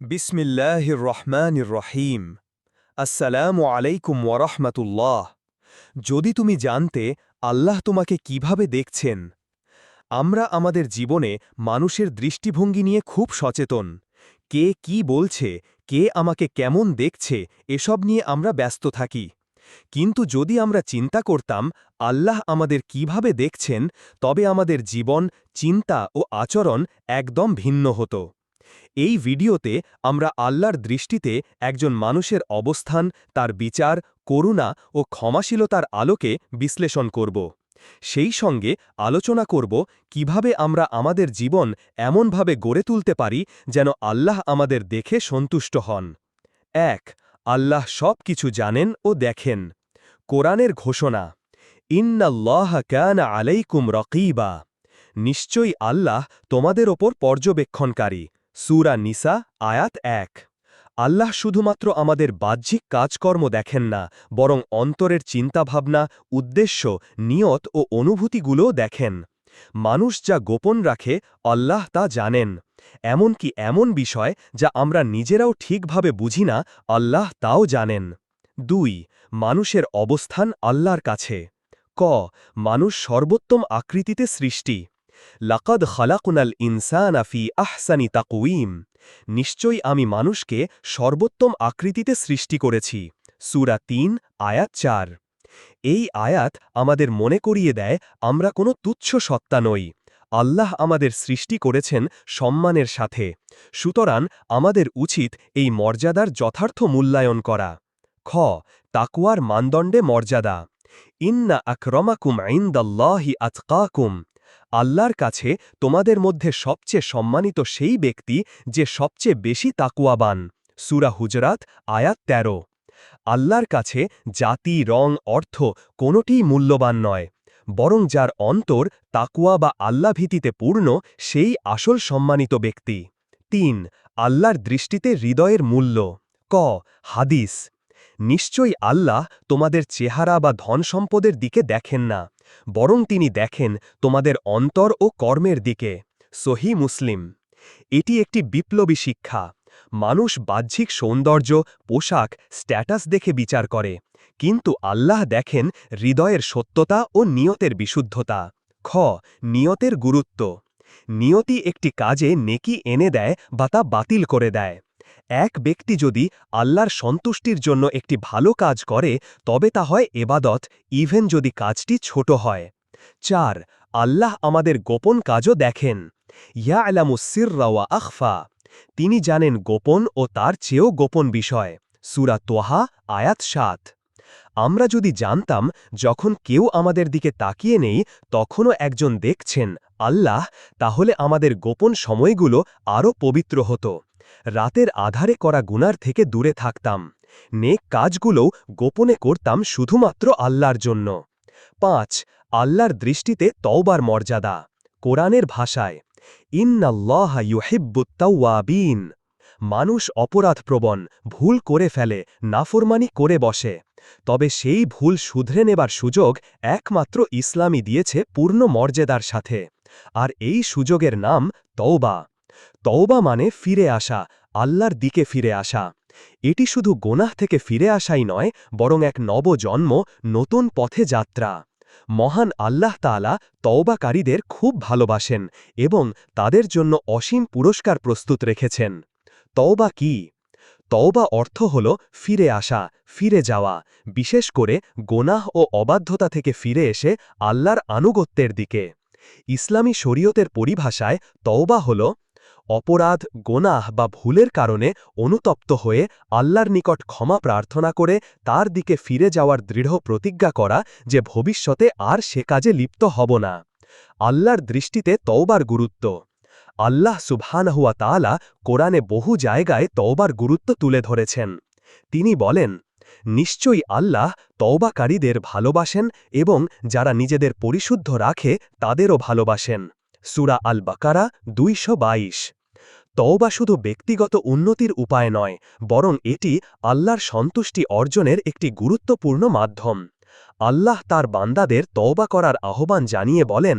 বিসমিল্লাহির রহমানির রহিম আসসালামু আলাইকুম ওয়ারহমাতুল্লাহ যদি তুমি জানতে আল্লাহ তোমাকে কীভাবে দেখছেন, আমরা আমাদের জীবনে মানুষের দৃষ্টিভঙ্গি নিয়ে খুব সচেতন। কে কি বলছে, কে আমাকে কেমন দেখছে, এসব নিয়ে আমরা ব্যস্ত থাকি। কিন্তু যদি আমরা চিন্তা করতাম আল্লাহ আমাদের কীভাবে দেখছেন, তবে আমাদের জীবন, চিন্তা ও আচরণ একদম ভিন্ন হতো। এই ভিডিওতে আমরা আল্লাহর দৃষ্টিতে একজন মানুষের অবস্থান, তার বিচার, করুণা ও ক্ষমাশীলতার আলোকে বিশ্লেষণ করব। সেই সঙ্গে আলোচনা করব কীভাবে আমরা আমাদের জীবন এমনভাবে গড়ে তুলতে পারি যেন আল্লাহ আমাদের দেখে সন্তুষ্ট হন। এক, আল্লাহ সব কিছু জানেন ও দেখেন। কোরআনের ঘোষণা, ইন্নাল্লাহ ক্যান আলাইকুম রকিবা। নিশ্চয়ই আল্লাহ তোমাদের ওপর পর্যবেক্ষণকারী। সুরা নিসা, আয়াত এক। আল্লাহ শুধুমাত্র আমাদের বাহ্যিক কাজকর্ম দেখেন না, বরং অন্তরের চিন্তাভাবনা, উদ্দেশ্য, নিয়ত ও অনুভূতিগুলোও দেখেন। মানুষ যা গোপন রাখে, আল্লাহ তা জানেন। এমনকি এমন বিষয় যা আমরা নিজেরাও ঠিকভাবে বুঝি না, আল্লাহ তাও জানেন। দুই, মানুষের অবস্থান আল্লাহর কাছে। ক, মানুষ সর্বোত্তম আকৃতিতে সৃষ্টি। লাকদ খালাকুনাল ইনসান আফি আহসানি তাকুইম নিশ্চয়ই আমি মানুষকে সর্বোত্তম আকৃতিতে সৃষ্টি করেছি। সুরা তিন, আয়াত চার। এই আয়াত আমাদের মনে করিয়ে দেয়, আমরা কোনো তুচ্ছ সত্তা নই। আল্লাহ আমাদের সৃষ্টি করেছেন সম্মানের সাথে। সুতরাং আমাদের উচিত এই মর্যাদার যথার্থ মূল্যায়ন করা। খ তাকুয়ার মানদণ্ডে মর্যাদা। ইন্না আক্রমাকুম আইন্দাল্লাহি আতকাকুম আল্লাহর কাছে তোমাদের মধ্যে সবচেয়ে সম্মানিত সেই ব্যক্তি যে সবচেয়ে বেশি তাকুয়াবান। সুরা হুজরাত, আয়াত ১৩ আল্লাহর কাছে জাতি, রং, অর্থ কোনোটিই মূল্যবান নয়, বরং যার অন্তর তাকুয়া বা আল্লাভীতিতে পূর্ণ, সেই আসল সম্মানিত ব্যক্তি। তিন, আল্লাহর দৃষ্টিতে হৃদয়ের মূল্য। ক, হাদিস। নিশ্চয়ই আল্লাহ তোমাদের চেহারা বা ধন সম্পদের দিকে দেখেন না। বরং তিনি দেখেন তোমাদের অন্তর ও কর্মের দিকে। সহি মুসলিম। এটি একটি বিপ্লবী শিক্ষা। মানুষ বাহ্যিক সৌন্দর্য, পোশাক, স্ট্যাটাস দেখে বিচার করে। কিন্তু আল্লাহ দেখেন হৃদয়ের সত্যতা ও নিয়তের বিশুদ্ধতা। খ, নিয়তের গুরুত্ব। নিয়তি একটি কাজে নেকি এনে দেয় বা তা বাতিল করে দেয়। এক ব্যক্তি যদি আল্লাহর সন্তুষ্টির জন্য একটি ভালো কাজ করে, তবে তা হয় এবাদত ইভেন যদি কাজটি ছোট হয়। চার, আল্লাহ আমাদের গোপন কাজও দেখেন। ইয়া আলামুসির রাওয়া আখফা। তিনি জানেন গোপন ও তার চেয়েও গোপন বিষয়। সুরা তোহা, আয়াত সাত। আমরা যদি জানতাম, যখন কেউ আমাদের দিকে তাকিয়ে নেই, তখনও একজন দেখছেন আল্লাহ, তাহলে আমাদের গোপন সময়গুলো আরও পবিত্র হতো। রাতের আধারে করা গুনার থেকে দূরে থাকতাম। নেক কাজগুলোও গোপনে করতাম শুধুমাত্র আল্লাহর জন্য। পাঁচ, আল্লাহর দৃষ্টিতে তওবার মর্যাদা। কোরআনের ভাষায়, ইন্নাল্লাহ ইউহিব্বুত্তাওয়াবিন মানুষ অপরাধপ্রবণ, ভুল করে ফেলে, নাফরমানি করে বসে। তবে সেই ভুল শুধরে নেবার সুযোগ একমাত্র ইসলামই দিয়েছে পূর্ণ মর্যাদার সাথে। আর এই সুযোগের নাম তওবা। তওবা মানে ফিরে আসা, আল্লাহর দিকে ফিরে আসা। এটি শুধু গোনাহ থেকে ফিরে আসাই নয়, বরং এক নবজন্ম, নতুন পথে যাত্রা। মহান আল্লাহ তালা তওবাকারীদের খুব ভালোবাসেন এবং তাদের জন্য অসীম পুরস্কার প্রস্তুত রেখেছেন। তওবা কি? তওবা অর্থ হল ফিরে আসা, ফিরে যাওয়া, বিশেষ করে গোনাহ ও অবাধ্যতা থেকে ফিরে এসে আল্লাহর আনুগত্যের দিকে। ইসলামী শরীয়তের পরিভাষায় তওবা হল অপরাধ, গোনাহ বা ভুলের কারণে অনুতপ্ত হয়ে আল্লাহর নিকট ক্ষমা প্রার্থনা করে তার দিকে ফিরে যাওয়ার দৃঢ় প্রতিজ্ঞা করা যে ভবিষ্যতে আর সে কাজে লিপ্ত হব না। আল্লাহর দৃষ্টিতে তওবার গুরুত্ব। আল্লাহ সুবহানহুয়া তালা কোরআনে বহু জায়গায় তওবার গুরুত্ব তুলে ধরেছেন। তিনি বলেন, নিশ্চয়ই আল্লাহ তওবাকারীদের ভালোবাসেন এবং যারা নিজেদের পরিশুদ্ধ রাখে তাদেরও ভালোবাসেন। সুরা আল বাকারা দুইশ বাইশ। তওবা শুধু ব্যক্তিগত উন্নতির উপায় নয়, বরং এটি আল্লাহর সন্তুষ্টি অর্জনের একটি গুরুত্বপূর্ণ মাধ্যম। আল্লাহ তার বান্দাদের তওবা করার আহ্বান জানিয়ে বলেন,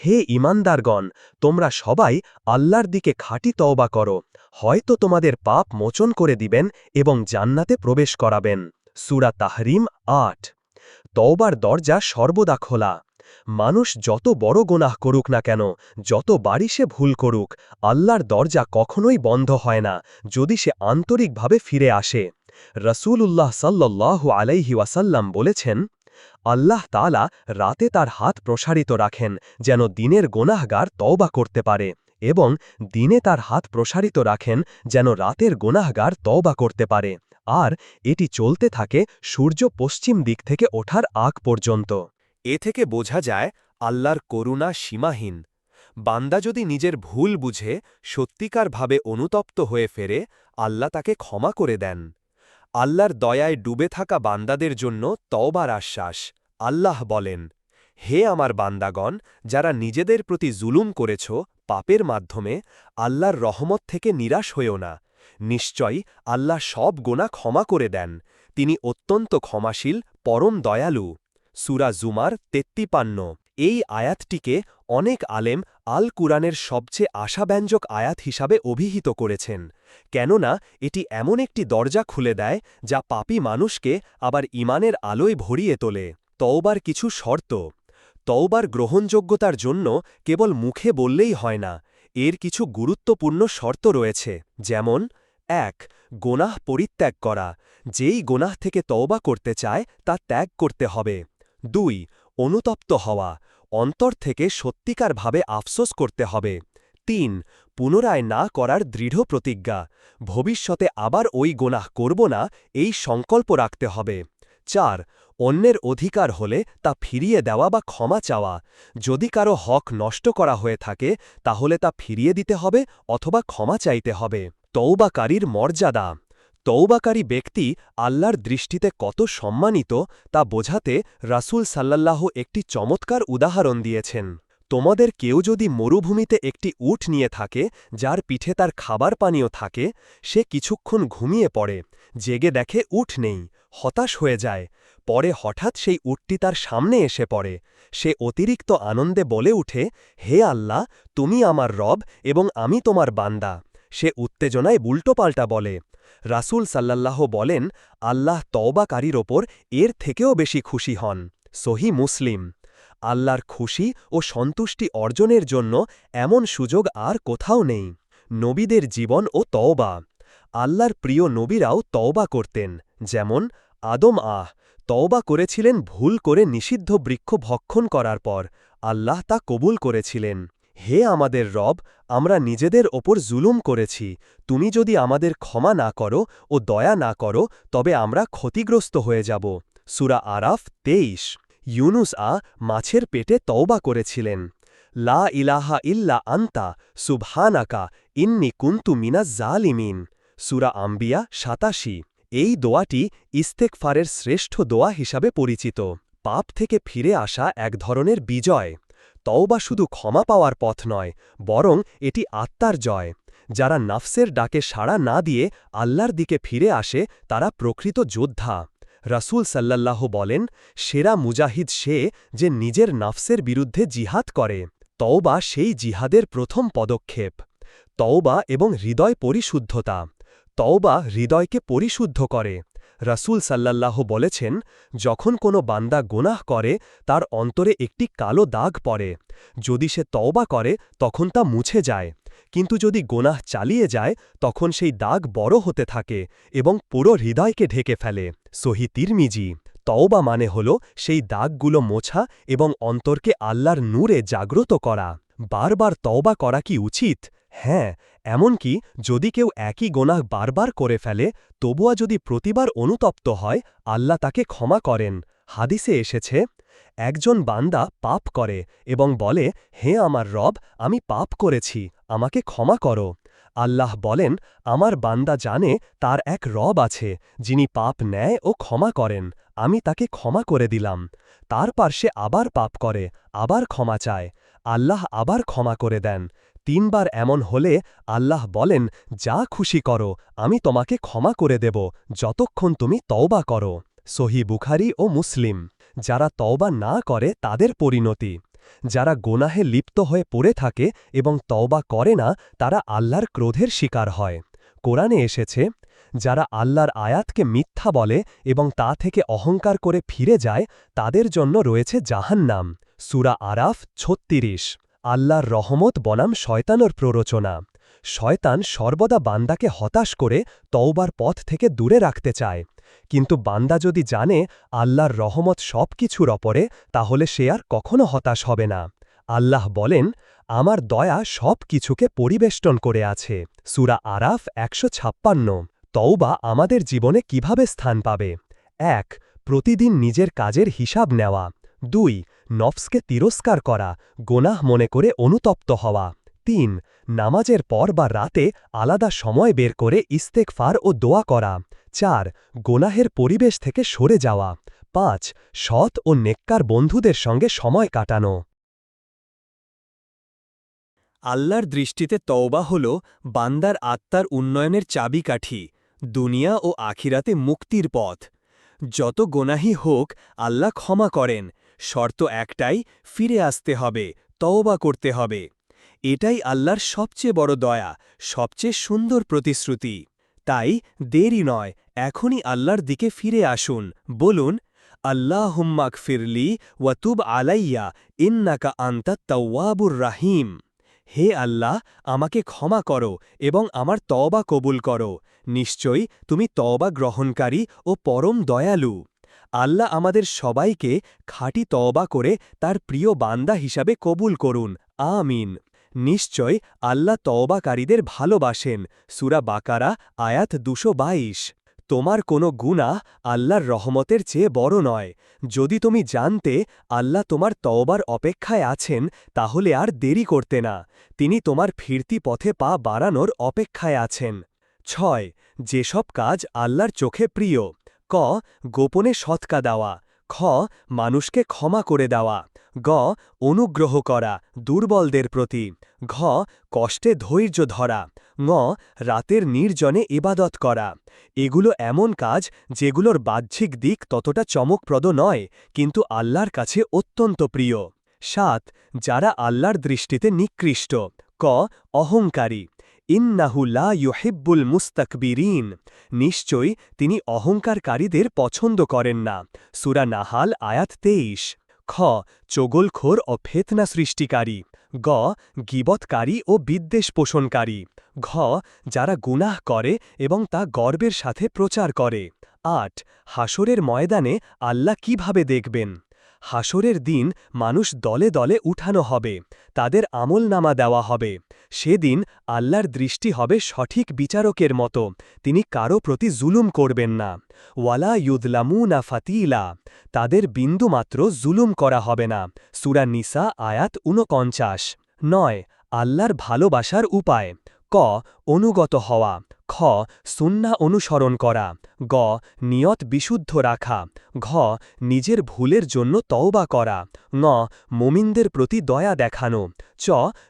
হে ইমানদারগণ তোমরা সবাই আল্লাহর দিকে খাঁটি তওবা করো, হয়তো তোমাদের পাপ মোচন করে দিবেন এবং জান্নাতে প্রবেশ করাবেন। সুরা তাহরিম আট। তওবার দরজা সর্বদা খোলা। মানুষ যত বড় গোনাহ করুক না কেন, যত বাড়ি সে ভুল করুক, আল্লাহর দরজা কখনোই বন্ধ হয় না, যদি সে আন্তরিকভাবে ফিরে আসে। রসূলুল্লাহ সাল্লাল্লাহু আলাইহি ওয়াসাল্লাম বলেছেন, আল্লাহ তালা রাতে তার হাত প্রসারিত রাখেন, যেন দিনের গোনাহগার তওবা করতে পারে, এবং দিনে তার হাত প্রসারিত রাখেন, যেন রাতের গোনাহগার তওবা করতে পারে। আর এটি চলতে থাকে সূর্য পশ্চিম দিক থেকে ওঠার আগ পর্যন্ত। এ থেকে বোঝা যায়, আল্লাহর করুণা সীমাহীন। বান্দা যদি নিজের ভুল বুঝে, সত্যিকারভাবে অনুতপ্ত হয়ে ফেরে, আল্লাহ তাকে ক্ষমা করে দেন। আল্লাহর দয়ায় ডুবে থাকা বান্দাদের জন্য তওবার আশ্বাস। আল্লাহ বলেন, হে আমার বান্দাগণ, যারা নিজেদের প্রতি জুলুম করেছ, পাপের মাধ্যমে, আল্লাহর রহমত থেকে নিরাশ হয়েও না। নিশ্চয়ই আল্লাহ সব গোনা ক্ষমা করে দেন। তিনি অত্যন্ত ক্ষমাশীল, পরম দয়ালু। সুরা জুমার তেত্তিপান্ন। এই আয়াতটিকে অনেক আলেম আল কুরআনের সবচেয়ে আশাব্যঞ্জক আয়াত হিসাবে অভিহিত করেছেন, কেননা এটি এমন একটি দরজা খুলে দেয় যা পাপী মানুষকে আবার ইমানের আলোয় ভরিয়ে তোলে। তওবার কিছু শর্ত। তওবার গ্রহণযোগ্যতার জন্য কেবল মুখে বললেই হয় না, এর কিছু গুরুত্বপূর্ণ শর্ত রয়েছে, যেমন, এক, গোনাহ পরিত্যাগ করা। যেই গোনাহ থেকে তওবা করতে চায় তা ত্যাগ করতে হবে। দুই, অনুতপ্ত হওয়া, অন্তর থেকে সত্যিকারভাবে আফসোস করতে হবে। তিন, পুনরায় না করার দৃঢ় প্রতিজ্ঞা, ভবিষ্যতে আবার ওই গোনাহ করব না, এই সংকল্প রাখতে হবে। চার, অন্যের অধিকার হলে তা ফিরিয়ে দেওয়া বা ক্ষমা চাওয়া, যদি কারও হক নষ্ট করা হয়ে থাকে, তাহলে তা ফিরিয়ে দিতে হবে অথবা ক্ষমা চাইতে হবে। তৌবাকারীর মর্যাদা তৌবাকারী ব্যক্তি আল্লাহর দৃষ্টিতে কত সম্মানিত তা বোঝাতে রাসূল সাল্লাল্লাহ একটি চমৎকার উদাহরণ দিয়েছেন। তোমাদের কেউ যদি মরুভূমিতে একটি উট নিয়ে থাকে, যার পিঠে তার খাবার পানীয় থাকে, সে কিছুক্ষণ ঘুমিয়ে পড়ে, জেগে দেখে উঠ নেই, হতাশ হয়ে যায়। পরে হঠাৎ সেই উটটি তার সামনে এসে পড়ে, সে অতিরিক্ত আনন্দে বলে উঠে, হে আল্লাহ, তুমি আমার রব এবং আমি তোমার বান্দা। সে উত্তেজনায় উল্টোপাল্টা বলে রাসূল সাল্লাল্লাহ বলেন, আল্লাহ তওবাকারীর ওপর এর থেকেও বেশি খুশি হন। সহি মুসলিম। আল্লাহর খুশি ও সন্তুষ্টি অর্জনের জন্য এমন সুযোগ আর কোথাও নেই। নবীদের জীবন ও তওবা। আল্লাহর প্রিয় নবীরাও তওবা করতেন। যেমন, আদম আহ, তওবা করেছিলেন ভুল করে নিষিদ্ধ বৃক্ষ ভক্ষণ করার পর। আল্লাহ তা কবুল করেছিলেন। হে আমাদের রব, আমরা নিজেদের ওপর জুলুম করেছি। তুমি যদি আমাদের ক্ষমা না করো ও দয়া না করো, তবে আমরা ক্ষতিগ্রস্ত হয়ে যাব। সুরা আরাফ তেইশ। ইউনুস আ মাছের পেটে তওবা করেছিলেন। লা ইলাহা ইল্লা আন্তা সুবহানাকা ইন্নি কুন্তু মিনা জালিমিন। সুরা আম্বিয়া সাতাশি। এই দোয়াটি ইস্তেকফারের শ্রেষ্ঠ দোয়া হিসাবে পরিচিত। পাপ থেকে ফিরে আসা এক ধরনের বিজয়। তওবা শুধু ক্ষমা পাওয়ার পথ নয়, বরং এটি আত্মার জয়। যারা নাফসের ডাকে সাড়া না দিয়ে আল্লাহর দিকে ফিরে আসে, তারা প্রকৃত যোদ্ধা। রাসূল সাল্লাল্লাহ বলেন, সেরা মুজাহিদ সে যে নিজের নাফসের বিরুদ্ধে জিহাদ করে। তওবা সেই জিহাদের প্রথম পদক্ষেপ। তওবা এবং হৃদয় পরিশুদ্ধতা। তওবা হৃদয়কে পরিশুদ্ধ করে। রাসূল সাল্লাল্লাহ বলেছেন, যখন কোনো বান্দা গোনাহ করে, তার অন্তরে একটি কালো দাগ পড়ে। যদি সে তওবা করে, তখন তা মুছে যায়। কিন্তু যদি গোনাহ চালিয়ে যায়, তখন সেই দাগ বড় হতে থাকে এবং পুরো হৃদয়কে ঢেকে ফেলে। সহি তিরমিজি। তওবা মানে হল সেই দাগগুলো মোছা এবং অন্তরকে আল্লাহর নূরে জাগ্রত করা। বারবার তওবা করা কি উচিত? হ্যাঁ এমনকি যদি কেউ একই গোনাহ বারবার করে ফেলে তবুয়া যদি প্রতিবার অনুতপ্ত হয়, আল্লাহ তাকে ক্ষমা করেন। হাদিসে এসেছে, একজন বান্দা পাপ করে এবং বলে, হে আমার রব, আমি পাপ করেছি, আমাকে ক্ষমা করো আল্লাহ বলেন, আমার বান্দা জানে তার এক রব আছে, যিনি পাপ নেয় ও ক্ষমা করেন, আমি তাকে ক্ষমা করে দিলাম। তার পার্শ্বে আবার পাপ করে, আবার ক্ষমা চায়। আল্লাহ আবার ক্ষমা করে দেন। তিনবার এমন হলে আল্লাহ বলেন, যা খুশি করো, আমি তোমাকে ক্ষমা করে দেব, যতক্ষণ তুমি তওবা করো। সহি বুখারি ও মুসলিম। যারা তওবা না করে, তাদের পরিণতি। যারা গোনাহে লিপ্ত হয়ে পড়ে থাকে এবং তওবা করে না, তারা আল্লাহর ক্রোধের শিকার হয়। কোরআনে এসেছে, যারা আল্লাহর আয়াতকে মিথ্যা বলে এবং তা থেকে অহংকার করে ফিরে যায়, তাদের জন্য রয়েছে জাহান্নাম। সুরা আরাফ ছত্রিশ। আল্লাহর রহমত বনাম শয়তানোর প্ররোচনা। শয়তান সর্বদা বান্দাকে হতাশ করে তওবার পথ থেকে দূরে রাখতে চায়। কিন্তু বান্দা যদি জানে আল্লাহর রহমত সব কিছুর অপরে, তাহলে সে আর কখনো হতাশ হবে না। আল্লাহ বলেন, আমার দয়া সব কিছুকে পরিবেষ্টন করে আছে। সুরা আরাফ একশো ছাপ্পান্ন। তওবা আমাদের জীবনে কীভাবে স্থান পাবে? এক, প্রতিদিন নিজের কাজের হিসাব নেওয়া। দুই, নফসকে তিরস্কার করা, গোনাহ মনে করে অনুতপ্ত হওয়া। তিন, নামাজের পর বা রাতে আলাদা সময় বের করে ইস্তেকফার ও দোয়া করা। চার, গোনাহের পরিবেশ থেকে সরে যাওয়া। পাঁচ, সৎ ও নেককার বন্ধুদের সঙ্গে সময় কাটানো। আল্লাহর দৃষ্টিতে তওবা হল বান্দার আত্মার উন্নয়নের চাবিকাঠি, দুনিয়া ও আখিরাতে মুক্তির পথ। যত গোনাহি হোক, আল্লাহ ক্ষমা করেন। শর্ত একটাই, ফিরে আসতে হবে, তওবা করতে হবে। এটাই আল্লাহর সবচেয়ে বড় দয়া, সবচেয়ে সুন্দর প্রতিশ্রুতি। তাই দেরি নয়, এখনই আল্লাহর দিকে ফিরে আসুন। বলুন আল্লাহ হুম্মাক ফিরলি ওয়াতুব আলাইয়া, ইন্নাকা আন্তা তওয়াবুর রাহিম। হে আল্লাহ, আমাকে ক্ষমা করো এবং আমার তওবা কবুল করো। নিশ্চয়ই তুমি তওবা গ্রহণকারী ও পরম দয়ালু। আল্লাহ আমাদের সবাইকে খাঁটি তওবা করে তার প্রিয় বান্দা হিসাবে কবুল করুন। আমিন। নিশ্চয় আল্লাহ তওবাকারীদের ভালোবাসেন। সুরা বাকারা, আয়াত দুশো তোমার কোনো গুনাহ আল্লাহর রহমতের চেয়ে বড় নয়। যদি তুমি জানতে আল্লাহ তোমার তওবার অপেক্ষায় আছেন, তাহলে আর দেরি করতে না। তিনি তোমার ফিরতি পথে পা বাড়ানোর অপেক্ষায় আছেন। ছয়, যেসব কাজ আল্লাহর চোখে প্রিয়। ক, গোপনে সৎকা দেওয়া, খ, মানুষকে ক্ষমা করে দেওয়া, গ, অনুগ্রহ করা, দুর্বলদের প্রতি, ঘ, কষ্টে ধৈর্য ধরা, ঙ, রাতের নির্জনে ইবাদত করা। এগুলো এমন কাজ যেগুলোর বাহ্যিক দিক ততটা চমকপ্রদ নয়, কিন্তু আল্লাহর কাছে অত্যন্ত প্রিয়। সাত, যারা আল্লাহর দৃষ্টিতে নিকৃষ্ট। ক, অহংকারী। ইন্নাহু লা ইউহিব্বুল মুস্তাকবিরিন। নিশ্চয়ই তিনি অহংকারকারীদের পছন্দ করেন না। সুরা নাহাল, আয়াত তেইশ। খ, চগলখোর ও ফেতনা সৃষ্টিকারী। গ, গিবৎকারী ও বিদ্বেষ পোষণকারী। ঘ, যারা গুনাহ করে এবং তা গর্বের সাথে প্রচার করে। আট হাসরের ময়দানে আল্লাহ কীভাবে দেখবেন? হাসরের দিন মানুষ দলে দলে উঠানো হবে, তাদের আমলনামা দেওয়া হবে। সেদিন আল্লাহর দৃষ্টি হবে সঠিক বিচারকের মতো, তিনি কারও প্রতি জুলুম করবেন না। ওয়ালা ইউদলামু না ফাতিলা, তাদের বিন্দুমাত্র জুলুম করা হবে না। সুরা নিসা আয়াত ঊনপঞ্চাশ। নয়, আল্লাহর ভালোবাসার উপায়। ক, অনুগত হওয়া, খ, সুন্না অনুসরণ করা, গ, নিয়ত বিশুদ্ধ রাখা, ঘ, নিজের ভুলের জন্য তওবা করা, ঙ, মোমিনদের প্রতি দয়া দেখানো, চ,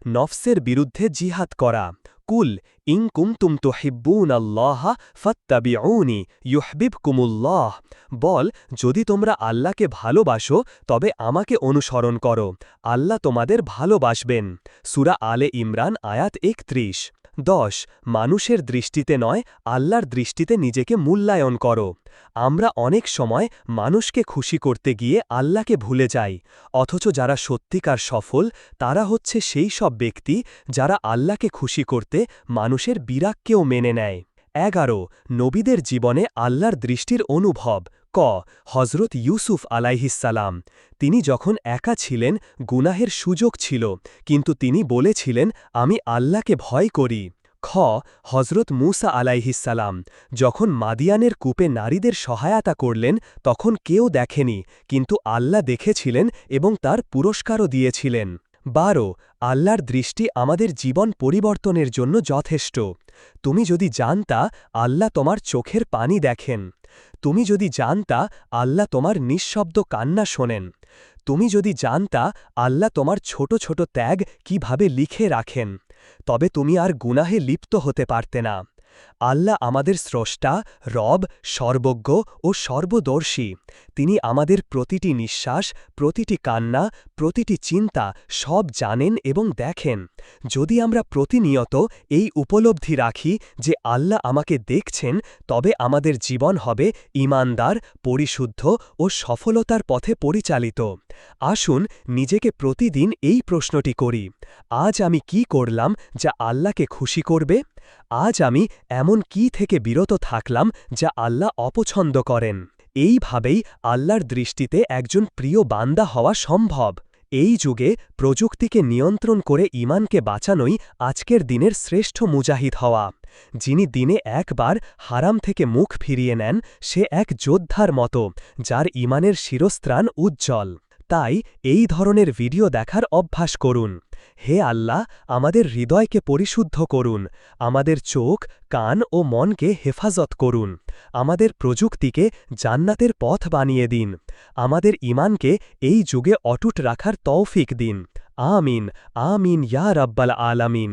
নফসের বিরুদ্ধে জিহাদ করা, কুল ইং কুমতুম তো হিব্বুন আল্লাহ ফত্তাবিউনি ইউহবিবকুমুল্লাহ, বল, যদি তোমরা আল্লাহকে ভালোবাসো, তবে আমাকে অনুসরণ করো, আল্লাহ তোমাদের ভালোবাসবেন। সুরা আলে ইমরান আয়াত একত্রিশ। দশ, মানুষের দৃষ্টিতে নয়, আল্লাহর দৃষ্টিতে নিজেকে মূল্যায়ন করো। আমরা অনেক সময় মানুষকে খুশি করতে গিয়ে আল্লাহকে ভুলে যাই, অথচ যারা সত্যিকার সফল, তারা হচ্ছে সেই সব ব্যক্তি যারা আল্লাহকে খুশি করতে মানুষের বিরাগকেও মেনে নেয়। এগারো, নবীদের জীবনে আল্লাহর দৃষ্টির অনুভব। ক হজরত ইউসুফ আলাইহিসালাম তিনি যখন একা ছিলেন, গুনাহের সুযোগ ছিল, কিন্তু তিনি বলেছিলেন, আমি আল্লাহকে ভয় করি। খ হজরত মুসা আলাইহিসালাম যখন মাদিয়ানের কূপে নারীদের সহায়তা করলেন, তখন কেউ দেখেনি, কিন্তু আল্লাহ দেখেছিলেন এবং তার পুরস্কারও দিয়েছিলেন। বারো, আল্লাহর দৃষ্টি আমাদের জীবন পরিবর্তনের জন্য যথেষ্ট। তুমি যদি জানতা, আল্লাহ তোমার চোখের পানি দেখেন। তুমি যদি জানতা আল্লাহ তোমার নিঃশব্দ কান্না শোনেন। তুমি যদি জানতা আল্লাহ তোমার ছোট ছোট ত্যাগ কীভাবে লিখে রাখেন, তবে তুমি আর গুনাহে লিপ্ত হতে পারতে না। আল্লাহ আমাদের স্রষ্টা, রব, সর্বজ্ঞ ও সর্বদর্শী। তিনি আমাদের প্রতিটি নিঃশ্বাস, প্রতিটি কান্না, প্রতিটি চিন্তা সব জানেন এবং দেখেন। যদি আমরা প্রতিনিয়ত এই উপলব্ধি রাখি যে আল্লাহ আমাকে দেখছেন, তবে আমাদের জীবন হবে ইমানদার, পরিশুদ্ধ ও সফলতার পথে পরিচালিত। আসুন নিজেকে প্রতিদিন এই প্রশ্নটি করি। আজ আমি কি করলাম যা আল্লাহকে খুশি করবে? আজ আমি এমন কি থেকে বিরত থাকলাম যা আল্লাহ অপছন্দ করেন? এইভাবেই আল্লাহর দৃষ্টিতে একজন প্রিয় বান্দা হওয়া সম্ভব। এই যুগে প্রযুক্তিকে নিয়ন্ত্রণ করে ইমানকে বাঁচানোই আজকের দিনের শ্রেষ্ঠ মুজাহিদ হওয়া। যিনি দিনে একবার হারাম থেকে মুখ ফিরিয়ে নেন, সে এক যোদ্ধার মতো, যার ইমানের শিরস্ত্রাণ উজ্জ্বল। তাই এই ধরনের ভিডিও দেখার অভ্যাস করুন। হে আল্লাহ, আমাদের হৃদয়কে পরিশুদ্ধ করুন, আমাদের চোখ, কান ও মনকে হেফাজত করুন, আমাদের প্রযুক্তিকে জান্নাতের পথ বানিয়ে দিন, আমাদের ইমানকে এই যুগে অটুট রাখার তৌফিক দিন। আমিন আমিন ইয়া রাব্বাল আলামিন।